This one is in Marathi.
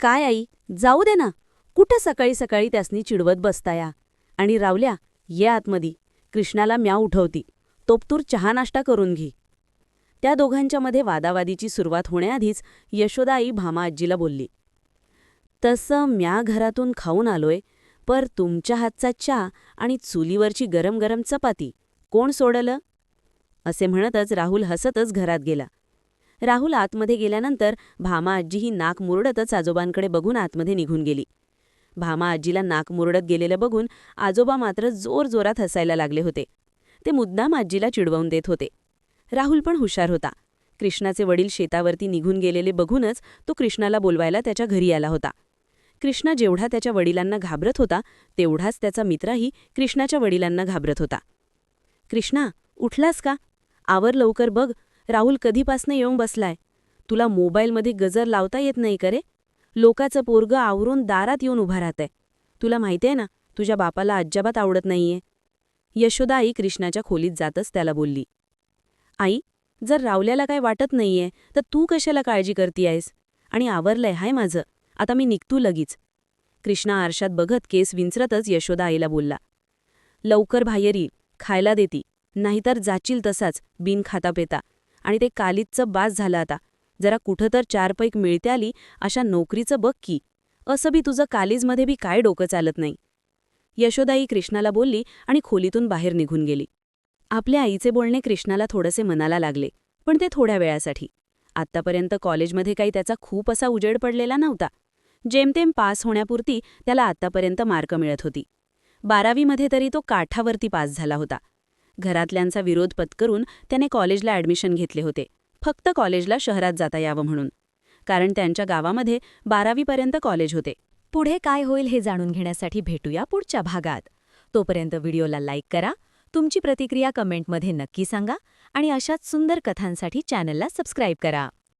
काय आई जाऊ दे ना. कुठं सकाळी सकाळी त्यासनी चिडवत बसताया? आणि रावल्या ये आतमधी. कृष्णाला म्या उठवती. तोपतूर चहा नाश्ता करून घे. त्या दोघांच्या मध्ये वादावादीची सुरुवात होण्याआधीच यशोदाई भामा आजीला बोलली. तसं म्या घरातून खाऊन आलोय पर तुमच्या हातचा चहा आणि चुलीवरची गरम गरम चपाती कोण सोडलं? असे म्हणतच राहुल हसतच घरात गेला. राहुल आतमध्ये गेल्यानंतर भामा आजी ही नाक मुरडतच आजोबांकडे बघून आतमध्ये निघून गेली. भामा आजीला नाक मुरडत गेलेलं बघून आजोबा मात्र जोरजोरात हसायला लागले होते. ते मुद्दाम आजीला चिडवून देत होते. राहुल पण हुशार होता. कृष्णाचे वडील शेतावरती निघून गेलेले बघूनच तो कृष्णाला बोलवायला त्याच्या घरी आला होता. कृष्णा जेवढा त्याच्या वडिलांना घाबरत होता तेवढाच त्याचा मित्रही कृष्णाच्या वडिलांना घाबरत होता. कृष्णा उठलास का? आवर लवकर बघ राहुल कधीपासनं येऊन बसलाय. तुला मोबाईलमध्ये गजर लावता येत नाही करे लोकाचं पोरगं आवरून दारात येऊन उभा राहतंय. तुला माहितीये ना तुझ्या बापाला अजिबात आवडत नाहीये. यशोदा आई कृष्णाच्या खोलीत जातच त्याला बोलली. आई जर रावल्याला काय वाटत नाहीये तर तू कशाला काळजी करतीयस? आणि आवरलंय हाय माझं. आता मी निघतू लगीच. कृष्णा आरशात बघत केस विंचरतच यशोदा आईला बोलला. लवकर बाहेर खायला देती. नाहीतर जाचील तसाच बिन खाता पेता. आणि ते कालीचं बास झालं आता. जरा कुठं तर चार पैक मिळते आली अशा नोकरीचं बघ की. असं बी तुझं कालीजमध्ये बी काय डोकं चालत नाही. यशोदाई कृष्णाला बोलली आणि खोलीतून बाहेर निघून गेली. आपल्या आईचे बोलणे कृष्णाला थोडेसे मनाला लागले पण ते थोड्या वेळासाठी. आत्तापर्यंत कॉलेजमध्ये काही त्याचा खूप असा उजेड पडलेला नव्हता. जेमतेम पास होण्यापुरती त्याला आत्तापर्यंत मार्क मिळत होती. बारावीमध्ये तरी तो काठावरती पास झाला होता. घरातल्यांचा विरोध पत्करून त्याने कॉलेजला ॲडमिशन घेतले होते. फक्त कॉलेजला शहरात जाता यावं म्हणून. कारण त्यांच्या गावामध्ये बारावीपर्यंत कॉलेज होते. पुढे काय होईल हे जाणून घेण्यासाठी भेटूया पुढच्या भागात. तोपर्यंत व्हिडिओला लाईक करा तुमची प्रतिक्रिया कमेंटमध्ये नक्की सांगा आणि अशाच सुंदर कथांसाठी चॅनलला सबस्क्राईब करा.